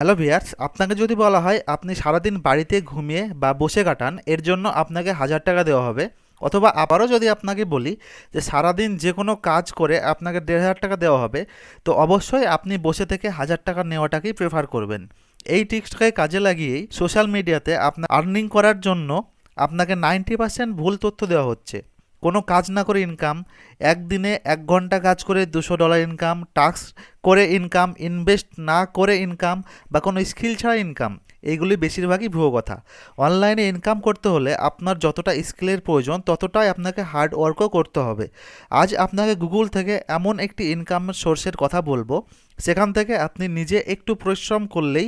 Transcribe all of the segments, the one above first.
Hello viewers, আপনাকে যদি বলা হয় আপনি সারাদিন বাড়িতে ঘুমিয়ে বা বসে কাটান, এর জন্য আপনাকে হাজার টাকা দেওয়া হবে। অথবা আবারও যদি আপনাকে বলি যে সারাদিন যে কোনো কাজ করে আপনাকে দেড় হাজার টাকা দেওয়া হবে, তো অবশ্যই আপনি বসে থেকে হাজার টাকা নেওয়াটাকেই প্রেফার করবেন। এই টিক্সটাকে কাজে লাগিয়েই সোশ্যাল মিডিয়াতে আপনার আর্নিং করার জন্য আপনাকে নাইনটি পার্সেন্ট ভুল তথ্য দেওয়া হচ্ছে। কোনো কাজ না করে ইনকাম একদিনে এক ঘণ্টা কাজ করে দুশো ডলার ইনকাম টাস্ক করে ইনকাম ইনভেস্ট না করে ইনকাম বা কোনো স্কিল ছাড়া ইনকাম এইগুলি বেশিরভাগই ভুয়ো কথা। অনলাইনে ইনকাম করতে হলে আপনার যতটা স্কিলের প্রয়োজন, ততটাই আপনাকে হার্ড ওয়ার্কও করতে হবে। আজ আপনাকে গুগল থেকে এমন একটি ইনকাম সোর্সের কথা বলব, সেখান থেকে আপনি নিজে একটু পরিশ্রম করলেই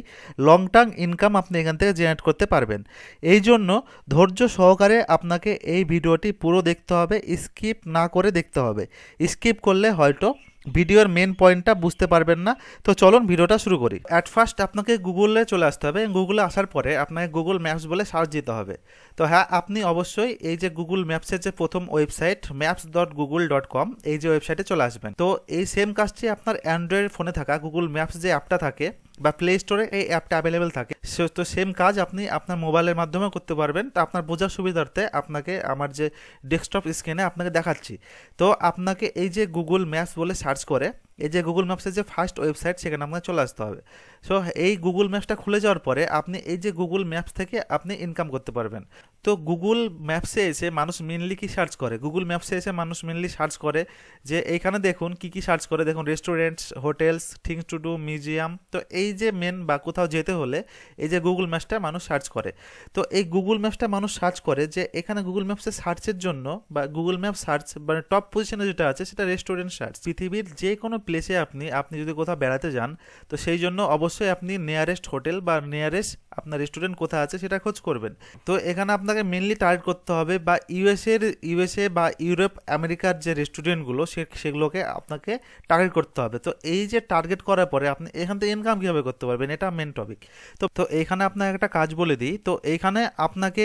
লং টার্ম ইনকাম আপনি এখান থেকে জেনারেট করতে পারবেন। এই জন্য ধৈর্য সহকারে আপনাকে এই ভিডিওটি পুরো দেখতে হবে স্কিপ না করে দেখতে হবে। স্কিপ করলে হয়তো ভিডিওর মেন পয়েন্টটা বুঝতে পারবেন না। তো চলুন ভিডিওটা শুরু করি। অ্যাট ফার্স্ট আপনাকে গুগলে চলে আসতে হবে। গুগলে আসার পরে আপনাকে গুগল ম্যাপস বলে সার্চ দিতে হবে। তো হ্যাঁ আপনি অবশ্যই এই যে গুগল ম্যাপসের যে প্রথম website maps dot Google dot com এই যে ওয়েবসাইটে চলে আসবেন। তো এই সেম কাজটি আপনার অ্যান্ড্রয়েড ফোনে থাকা গুগল ম্যাপস যে অ্যাপটা থাকে বা প্লে স্টোরে এই অ্যাপটা অ্যাভেলেবেল থাকে। সে- তো সেম কাজ আপনি আপনার মোবাইলের মাধ্যমে করতে পারবেন। তো আপনার বোঝার সুবিধার্থে আপনাকে আমার যে ডেস্কটপ স্ক্রিনে আপনাকে দেখাচ্ছি। তো আপনাকে এই যে গুগল ম্যাপস বলে সার্চ করে এই যে গুগল ম্যাপসের যে ফার্স্ট ওয়েবসাইট সেখানে আপনাকে চলে আসতে হবে। সো এই গুগল ম্যাপসটা খুলে যাওয়ার পরে আপনি এই যে গুগল ম্যাপস থেকে আপনি ইনকাম করতে পারবেন। তো গুগল ম্যাপসে এসে মানুষ মেনলি কি সার্চ করে? গুগল ম্যাপসে এসে মানুষ মেনলি সার্চ করে যে এইখানে দেখুন কি কি সার্চ করে। দেখুন restaurants hotels things to do museum তো এই যে মেন বা কোথাও যেতে হলে এই যে গুগল ম্যাপসটা মানুষ সার্চ করে। তো এই গুগল ম্যাপসটা মানুষ সার্চ করে যে এখানে গুগল ম্যাপসে সার্চের জন্য বা গুগল ম্যাপ সার্চ মানে টপ পজিশনে যেটা আছে সেটা রেস্টুরেন্ট সার্চ পৃথিবীর যে কোনো প্লেসে আপনি আপনি যদি কোথাও বেড়াতে যান, তো সেই জন্য অবশ্যই আপনি নিয়ারেস্ট হোটেল বা নিয়ারেস্ট আপনার রেস্টুরেন্ট কোথায় আছে সেটা খোঁজ করবেন। তো এখানে আপনাকে মেনলি টার্গেট করতে হবে বা ইউএসএর ইউএসএ বা ইউরোপ আমেরিকার যে রেস্টুরেন্টগুলো সে, সেগুলোকে আপনাকে টার্গেট করতে হবে। তো এই যে টার্গেট করার পরে আপনি এখান থেকে ইনকাম কীভাবে করতে পারবেন, এটা মেন টপিক তো তো এখানে আপনাকে একটা কাজ বলে দিই। তো এইখানে আপনাকে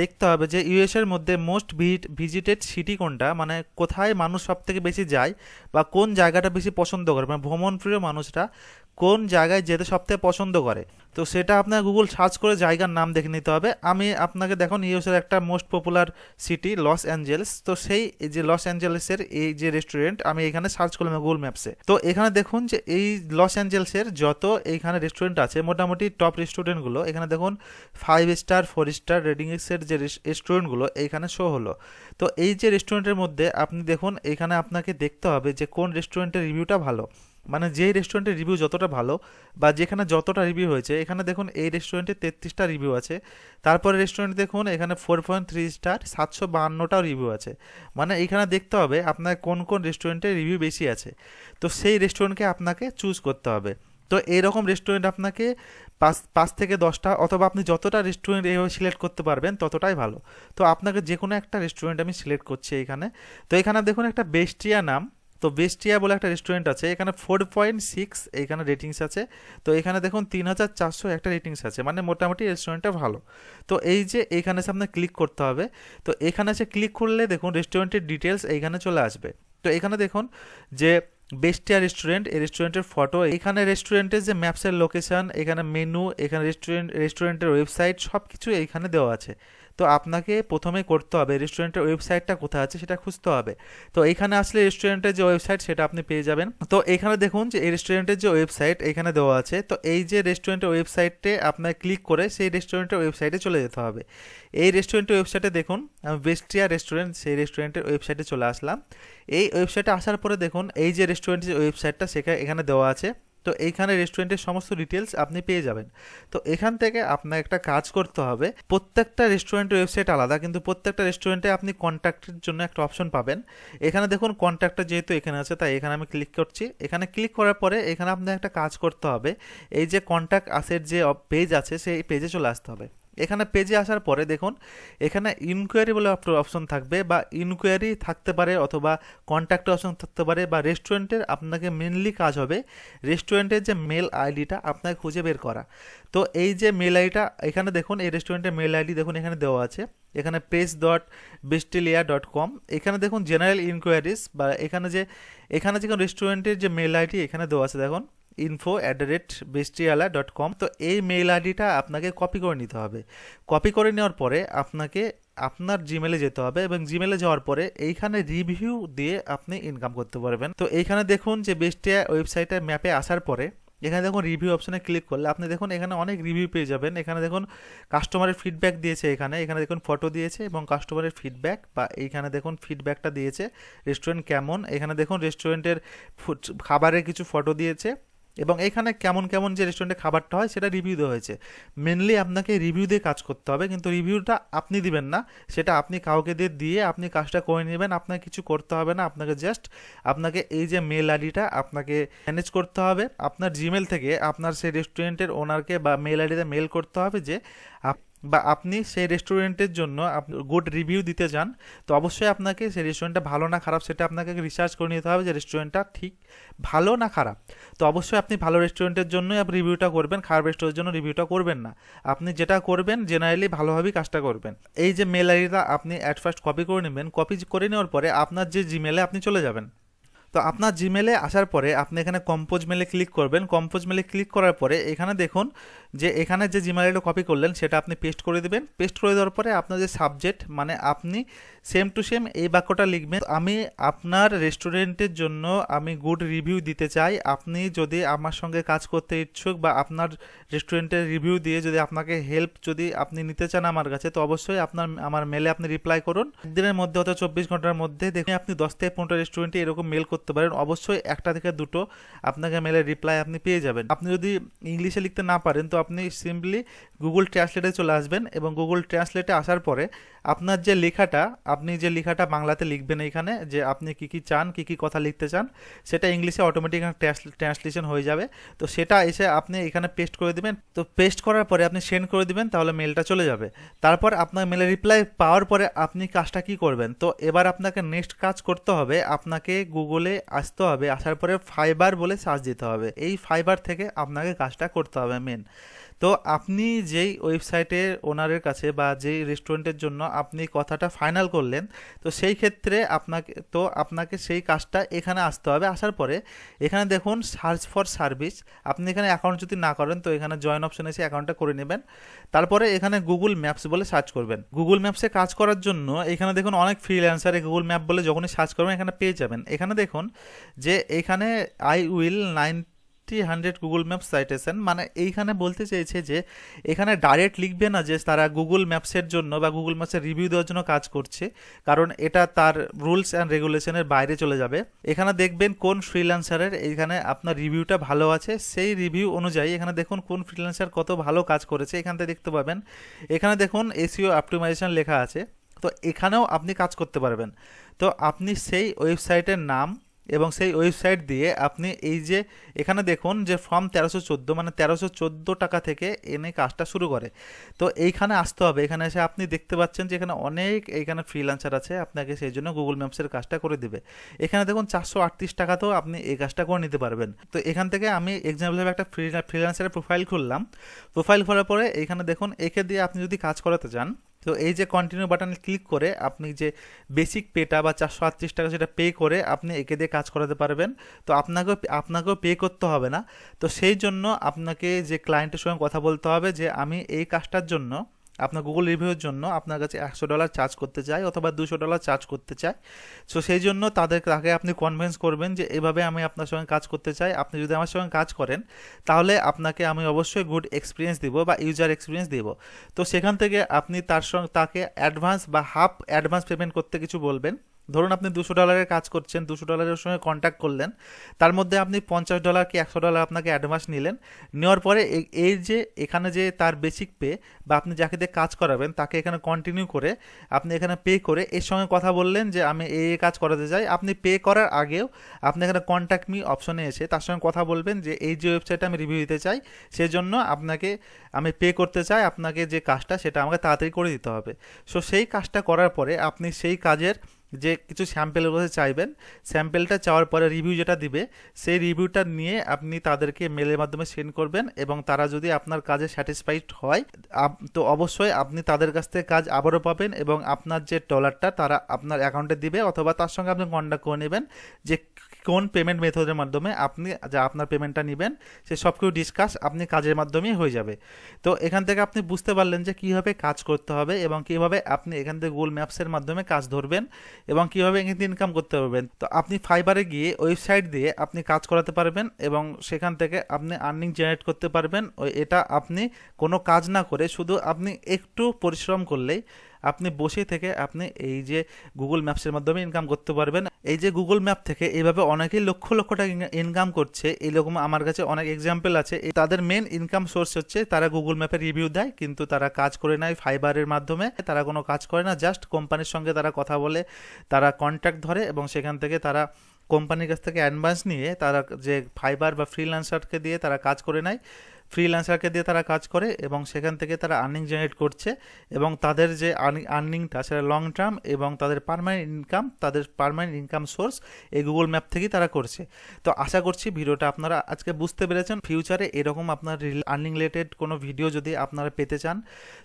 দেখতে হবে যে ইউএস এর মধ্যে মোস্ট ভিজিটেড সিটি কোনটা মানে কোথায় মানুষ সব থেকে বেশি যায় বা কোন জায়গাটা বেশি পছন্দ করে মানে ভ্রমণপ্রিয় মানুষরা কোন জায়গায় যেতে সবথেকে পছন্দ করে। তো সেটা আপনার গুগল সার্চ করে জায়গার নাম দেখে নিতে হবে। আমি আপনাকে দেখুন ইউএসের একটা most popular city Los Angeles তো সেই যে লস অ্যাঞ্জেলেসের এই যে রেস্টুরেন্ট আমি এখানে সার্চ করলাম গুগল ম্যাপসে তো এখানে দেখুন যে এই লস অ্যাঞ্জেলসের যত এইখানে রেস্টুরেন্ট আছে, মোটামুটি টপ রেস্টুরেন্টগুলো এখানে দেখুন ফাইভ স্টার ফোর স্টার রেটিংসের যে রেস্টুরেন্টগুলো এইখানে শো হলো। তো এই যে রেস্টুরেন্টের মধ্যে আপনি দেখুন, এখানে আপনাকে দেখতে হবে যে কোন রেস্টুরেন্টের রিভিউটা ভালো। মানে যেই রেস্টুরেন্টের রিভিউ যতটা ভালো বা যেখানে যতটা রিভিউ হয়েছে, এখানে দেখুন এই রেস্টুরেন্টে তেত্রিশটা রিভিউ আছে। তারপরে রেস্টুরেন্ট দেখুন এখানে ফোর পয়েন্ট থ্রি স্টার সাতশো বাহান্নটাও রিভিউ আছে। মানে এখানে দেখতে হবে আপনার কোন কোন রেস্টুরেন্টে রিভিউ বেশি আছে। তো সেই রেস্টুরেন্টকে আপনাকে চুজ করতে হবে। তো এইরকম রেস্টুরেন্ট আপনাকে পাঁচ পাঁচ থেকে দশটা অথবা আপনি যতটা রেস্টুরেন্ট এইভাবে সিলেক্ট করতে পারবেন ততটাই ভালো। তো আপনাকে যে কোনো একটা রেস্টুরেন্ট আমি সিলেক্ট করছি এখানে। তো এখানে দেখুন একটা বেস্টিয়া নাম। তো বেস্টিয়া বলে একটা রেস্টুরেন্ট আছে, এখানে ফোর পয়েন্ট সিক্স এখানে রেটিংস আছে। তো এখানে দেখুন তিন হাজার চারশো একটা রেটিংস আছে মানে মোটামুটি রেস্টুরেন্টটা ভালো। তো এই যে এইখানে সামনে ক্লিক করতে হবে, তো এখানে এসে ক্লিক করলে দেখুন রেস্টুরেন্টের ডিটেলস এইখানে চলে আসবে। তো এখানে দেখুন যে বেস্টিয়া রেস্টুরেন্ট এই রেস্টুরেন্টের ফটো এখানে রেস্টুরেন্টের যে ম্যাপসের লোকেশন এখানে মেনু এখানে রেস্টুরেন্ট রেস্টুরেন্টের ওয়েবসাইট সব কিছু এইখানে দেওয়া আছে। তো আপনাকে প্রথমে করতে হবে রেস্টুরেন্টের ওয়েবসাইটটা কোথায় আছে সেটা খুঁজতে হবে। তো এখানে আসলে রেস্টুরেন্টের যে ওয়েবসাইট সেটা আপনি পেয়ে যাবেন। তো এখানে দেখুন যে এই রেস্টুরেন্টের যে ওয়েবসাইট এখানে দেওয়া আছে। তো এই যে রেস্টুরেন্টের ওয়েবসাইটে আপনার ক্লিক করে সেই রেস্টুরেন্টের ওয়েবসাইটে চলে যেতে হবে। এই রেস্টুরেন্টের ওয়েবসাইটে দেখুন বেস্টিয়া রেস্টুরেন্ট, সেই রেস্টুরেন্টের ওয়েবসাইটে চলে আসলাম। এই ওয়েবসাইটে আসার পরে দেখুন, এই যে রেস্টুরেন্টের যে ওয়েবসাইটটা সেখানে, এখানে দেওয়া আছে। তো এইখানে রেস্টুরেন্টের সমস্ত ডিটেলস আপনি পেয়ে যাবেন। তো এখান থেকে আপনার একটা কাজ করতে হবে, প্রত্যেকটা রেস্টুরেন্টের ওয়েবসাইট আলাদা, কিন্তু প্রত্যেকটা রেস্টুরেন্টে আপনি কন্ট্যাক্টের জন্য একটা অপশন পাবেন। এখানে দেখুন কন্ট্যাক্টটা যেহেতু এখানে আছে, তাই এখানে আমি ক্লিক করছি। এখানে ক্লিক করার পরে এখানে আপনার একটা কাজ করতে হবে। এই যে কন্ট্যাক্ট আসের যে পেজ আছে, সেই পেজে চলে আসতে হবে। এখানে পেজে আসার পরে দেখুন, এখানে ইনকোয়ারি বলে অপশন থাকবে বা ইনকোয়ারি থাকতে পারে অথবা কন্ট্যাক্ট অপশন থাকতে পারে বা রেস্টুরেন্টের আপনাকে মেনলি কাজ হবে রেস্টুরেন্টের যে মেল আইডিটা আপনাকে খুঁজে বের করা। তো এই যে মেল আইডিটা এখানে দেখুন, এই রেস্টুরেন্টের মেল আইডি দেখুন, এখানে দেওয়া আছে। এখানে পেজ ডট বেস্টেলিয়া ডট কম এখানে দেখুন জেনারেল ইনকোয়ারিজ বা এখানে যে এখানে যে রেস্টুরেন্টের যে মেল আইডি এখানে দেওয়া আছে দেখুন। ইনফো অ্যাট দ্য রেট বেস্টিয়ালা ডট কম তো এই মেইল আইডিটা আপনাকে কপি করে নিতে হবে। কপি করে নেওয়ার পরে আপনাকে আপনার জিমেলে যেতে হবে এবং জিমেলে যাওয়ার পরে এইখানে রিভিউ দিয়ে আপনি ইনকাম করতে পারবেন। তো এইখানে দেখুন যে বেস্টিয়া ওয়েবসাইটে ম্যাপে আসার পরে এখানে দেখুন রিভিউ অপশনে ক্লিক করলে আপনি দেখুন এখানে অনেক রিভিউ পেয়ে যাবেন। এখানে দেখুন কাস্টমারের ফিডব্যাক দিয়েছে এখানে। এখানে দেখুন ফটো দিয়েছে এবং কাস্টমারের ফিডব্যাক বা এইখানে দেখুন ফিডব্যাকটা দিয়েছে। রেস্টুরেন্ট কেমন? এখানে দেখুন রেস্টুরেন্টের খাবারের কিছু ফটো দিয়েছে। এবং এখানে কেমন কেমন যে রেস্টুরেন্টে খাবারটা হয় সেটা রিভিউ দেওয়া হয়েছে। মেনলি আপনাকে রিভিউ দিয়ে কাজ করতে হবে, কিন্তু রিভিউটা আপনি দিবেন না। সেটা আপনি কাউকে দিয়ে দিয়ে আপনি কাজটা করে নেবেন, আপনাকে কিছু করতে হবে না। আপনাকে জাস্ট আপনাকে এই যে মেল আইডিটা আপনাকে ম্যানেজ করতে হবে। আপনার জিমেল থেকে আপনার সেই রেস্টুরেন্টের ওনারকে বা মেল আইডিতে মেল করতে হবে যে বা আপনি সেই রেস্টুরেন্টের জন্য গুড রিভিউ দিতে চান তো অবশ্যই আপনাকে সেই রেস্টুরেন্টটা ভালো না খারাপ সেটা আপনাকে রিসার্চ করে নিতে হবে যে রেস্টুরেন্টটা ঠিক ভালো না খারাপ। তো অবশ্যই আপনি ভালো রেস্টুরেন্টের জন্যই আপনি রিভিউটা করবেন, খারাপ রেস্টুরেন্টের জন্য রিভিউটা করবেন না। আপনি যেটা করবেন জেনারেলি ভালোভাবেই কাজটা করবেন। এই যে মেল আইডিটা আপনি অ্যাট ফার্স্ট কপি করে নেবেন কপি করে নেওয়ার পরে আপনার যে জিমেলে আপনি চলে যাবেন। তো আপনার জিমেলে আসার পরে আপনি এখানে কম্পোজ মেলে ক্লিক করবেন। কম্পোজ মেলে ক্লিক করার পরে এখানে দেখুন যে এখানে যে জিমেলটা কপি করলেন, সেটা আপনি পেস্ট করে দেবেন। পেস্ট করে দেওয়ার পরে আপনার যে সাবজেক্ট মানে আপনি সেম টু সেম এই বাক্যটা লিখবেন। আমি আপনার রেস্টুরেন্টের জন্য আমি গুড রিভিউ দিতে চাই। আপনি যদি আমার সঙ্গে কাজ করতে ইচ্ছুক বা আপনার রেস্টুরেন্টের রিভিউ দিয়ে যদি আপনাকে হেল্প যদি আপনি নিতে চান আমার কাছে, তো অবশ্যই আপনার, আমার মেলে আপনি রিপ্লাই করুন। দিনের মধ্যে অথবা চব্বিশ ঘণ্টার মধ্যে দেখুন, আপনি দশ থেকে পনেরোটা রেস্টুরেন্টে এরকম মেল করতে পারেন, অবশ্যই একটা থেকে দুটো আপনাকে মেলে রিপ্লাই আপনি পেয়ে যাবেন। আপনি যদি ইংলিশে লিখতে না পারেন, তো আপনি সিম্পলি গুগল ট্রান্সলেটে চলে আসবেন এবং গুগল ট্রান্সলেটে আসার পরে আপনার যে লেখাটা, আপনি যে লেখাটা বাংলাতে লিখবেন এখানে যে আপনি কি কি চান, কি কি কথা লিখতে চান, সেটা ইংলিশে অটোমেটিক ট্রান্সলেশন হয়ে যাবে। তো সেটা এসে আপনি এখানে পেস্ট করে দিবেন। তো পেস্ট করার পরে আপনি সেন্ড করে দিবেন, তাহলে মেলটা চলে যাবে। তারপর আপনার মেলের রিপ্লাই পাওয়ার পরে আপনি কাজটা কি করবেন? তো এবার আপনাকে নেক্সট কাজ করতে হবে, আপনাকে গুগলে আসতে হবে, আসার পরে ফাইবার বলে সার্চ দিতে হবে। এই ফাইবার থেকে আপনাকে কাজটা করতে হবে মেন তো আপনি যেই ওয়েবসাইটের ওনারের কাছে বা যেই রেস্টুরেন্টের জন্য আপনি কথাটা ফাইনাল করলেন, তো সেই ক্ষেত্রে আপনাকে, তো আপনাকে সেই কাজটা এখানে আসতে হবে। আসার পরে এখানে দেখুন সার্চ ফর সার্ভিস আপনি এখানে অ্যাকাউন্ট যদি না করেন, তো এখানে জয়েন অপশন এসে অ্যাকাউন্টটা করে নেবেন। তারপরে এখানে গুগল ম্যাপস বলে সার্চ করবেন। গুগল ম্যাপসে কাজ করার জন্য এখানে দেখুন, অনেক ফ্রিল্যান্সারে গুগল ম্যাপ বলে যখনই সার্চ করবেন, এখানে পেয়ে যাবেন। এখানে দেখুন যে এখানে I will nine three hundred Google maps citation মানে এইখানে বলতে চেয়েছে যে এখানে ডাইরেক্ট লিখবে না যে তারা গুগল ম্যাপসের জন্য বা গুগল ম্যাপসের রিভিউ দেওয়ার জন্য কাজ করছে, কারণ এটা তার রুলস অ্যান্ড রেগুলেশনের বাইরে চলে যাবে। এখানে দেখবেন কোন ফ্রিল্যান্সারের এইখানে আপনার রিভিউটা ভালো আছে, সেই রিভিউ অনুযায়ী এখানে দেখুন কোন ফ্রিল্যান্সার কত ভালো কাজ করেছে, এখান থেকে দেখতে পাবেন। এখানে দেখুন এসিও অপটিমাইজেশন লেখা আছে, তো এখানেও আপনি কাজ করতে পারবেন। তো আপনি সেই ওয়েবসাইটের নাম এবং সেই ওয়েবসাইট দিয়ে আপনি এই যে এখানে দেখুন যে ফর্ম তেরোশো চোদ্দ মানে তেরোশো চোদ্দ টাকা থেকে এনে কাজটা শুরু করে। তো এইখানে আসতে হবে। এখানে এসে আপনি দেখতে পাচ্ছেন যে এখানে অনেক এইখানে ফ্রিলান্সার আছে, আপনাকে সেই জন্য গুগল ম্যাপসের কাজটা করে দেবে। এখানে দেখুন চারশো আটত্রিশ টাকাতেও আপনি এই কাজটা করে নিতে পারবেন। তো এখান থেকে আমি এক্সাম্পল হিসেবে একটা ফ্রি ফ্রিলান্সারের প্রোফাইল খুললাম। প্রোফাইল খোলার পরে এখানে দেখুন, একে দিয়ে আপনি যদি কাজ করাতে চান তো এই যে কন্টিনিউ বাটনে ক্লিক করে আপনি যে বেসিক পেটা বা চারশো আটত্রিশ টাকা সেটা পে করে আপনি একে দিয়ে কাজ করাতে পারবেন। তো আপনাকেও আপনাকেও পে করতে হবে না। তো সেই জন্য আপনাকে যে ক্লায়েন্টের সঙ্গে কথা বলতে হবে যে আমি এই কাজটার জন্য আপনার গুগল রিভিউর জন্য আপনার কাছে একশো ডলার চার্জ করতে চাই অথবা দুশো ডলার চার্জ করতে চাই সো সেই জন্য তাদের তাকে আপনি কনভিন্স করবেন যে এভাবে আমি আপনার সঙ্গে কাজ করতে চাই। আপনি যদি আমার সঙ্গে কাজ করেন, তাহলে আপনাকে আমি অবশ্যই গুড এক্সপিরিয়েন্স দিব বা ইউজার এক্সপিরিয়েন্স দিব। তো সেখান থেকে আপনি তার সঙ্গে তাকে অ্যাডভান্স বা হাফ অ্যাডভান্স পেমেন্ট করতে কিছু বলবেন। ধরুন আপনি দুশো ডলারের কাজ করছেন, দুশো ডলারের সঙ্গে কন্ট্যাক্ট করলেন, তার মধ্যে আপনি পঞ্চাশ ডলার কি একশো ডলার আপনাকে অ্যাডভান্স নিলেন, নেওয়ার পরে এই যে এখানে যে তার বেসিক পে বা আপনি যাকে দিয়ে কাজ করাবেন, তাকে এখানে কন্টিনিউ করে আপনি এখানে পে করে এর সঙ্গে কথা বললেন যে, আমি এই কাজ করাতে চাই। আপনি পে করার আগেও আপনি এখানে কন্ট্যাক্ট মি অপশনে এসে তার সঙ্গে কথা বলবেন যে, এই যে ওয়েবসাইটে আমি রিভিউ দিতে চাই, সেজন্য আপনাকে আমি পে করতে চাই, আপনাকে যে কাজটা সেটা আমাকে তাড়াতাড়ি করে দিতে হবে। সো সেই কাজটা করার পরে আপনি সেই কাজের যে কিছু স্যাম্পেলের কথা চাইবেন স্যাম্পেলটা চাওয়ার পরে রিভিউ যেটা দিবে, সেই রিভিউটা নিয়ে আপনি তাদেরকে মেলের মাধ্যমে সেন্ড করবেন এবং তারা যদি আপনার কাজে স্যাটিসফাইড হয় তো অবশ্যই আপনি তাদের কাছ থেকে কাজ আবারও পাবেন এবং আপনার যে ডলারটা তারা আপনার অ্যাকাউন্টে দিবে অথবা তার সঙ্গে আপনি কন্ট্যাক্ট করে নেবেন যে কোন পেমেন্ট মেথডের মাধ্যমে আপনি যা আপনার পেমেন্টটা নেবেন, সে সব কিছু ডিসকাস আপনি কাজের মাধ্যমেই হয়ে যাবে। তো এখান থেকে আপনি বুঝতে পারলেন যে কীভাবে কাজ করতে হবে এবং কীভাবে আপনি এখান থেকে গুগল ম্যাপসের মাধ্যমে কাজ ধরবেন এবং কীভাবে এখান থেকে ইনকাম করতে পারবেন। তো আপনি ফাইবারে গিয়ে ওয়েবসাইট দিয়ে আপনি কাজ করাতে পারবেন এবং সেখান থেকে আপনি আর্নিং জেনারেট করতে পারবেন। এটা আপনি কোনো কাজ না করে শুধু আপনি একটু পরিশ্রম করলেই আপনি বসে থেকে আপনি এই যে গুগল ম্যাপসের মাধ্যমে ইনকাম করতে পারবেন। এই যে গুগল ম্যাপ থেকে এইভাবে অনেকেই লক্ষ লক্ষ টাকা ইনকাম করছে। এইরকম আমার কাছে অনেক এক্সাম্পল আছে। তাদের মেন ইনকাম সোর্স হচ্ছে তারা গুগল ম্যাপের রিভিউ দেয়, কিন্তু তারা কাজ করে নেয় ফাইবারের মাধ্যমে। তারা কোনো কাজ করে না জাস্ট কোম্পানির সঙ্গে তারা কথা বলে, তারা কন্ট্যাক্ট ধরে এবং সেখান থেকে তারা কোম্পানির কাছ থেকে অ্যাডভান্স নিয়ে তারা যে ফাইবার বা ফ্রিল্যান্সারকে দিয়ে তারা কাজ করে নেয়। ফ্রিল্যান্সারকে দিয়ে তারা কাজ করে এবং সেখান থেকে তারা আর্নিং জেনারেট করছে এবং তাদের যে আর্নিংটা সেটা লং টার্ম এবং তাদের পারমানেন্ট ইনকাম তাদের পারমানেন্ট ইনকাম সোর্স এই গুগল ম্যাপ থেকেই তারা করছে। তো আশা করছি ভিডিওটা আপনারা আজকে বুঝতে পেরেছেন। ফিউচারে এরকম আপনার আর্নিং রিলেটেড কোনো ভিডিও যদি আপনারা পেতে চান,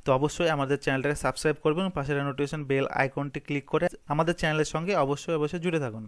তো অবশ্যই আমাদের চ্যানেলটাকে সাবস্ক্রাইব করবেন পাশের নোটিফিকেশন বেল আইকনটি ক্লিক করে আমাদের চ্যানেলের সঙ্গে অবশ্যই অবশ্যই জুড়ে থাকুন।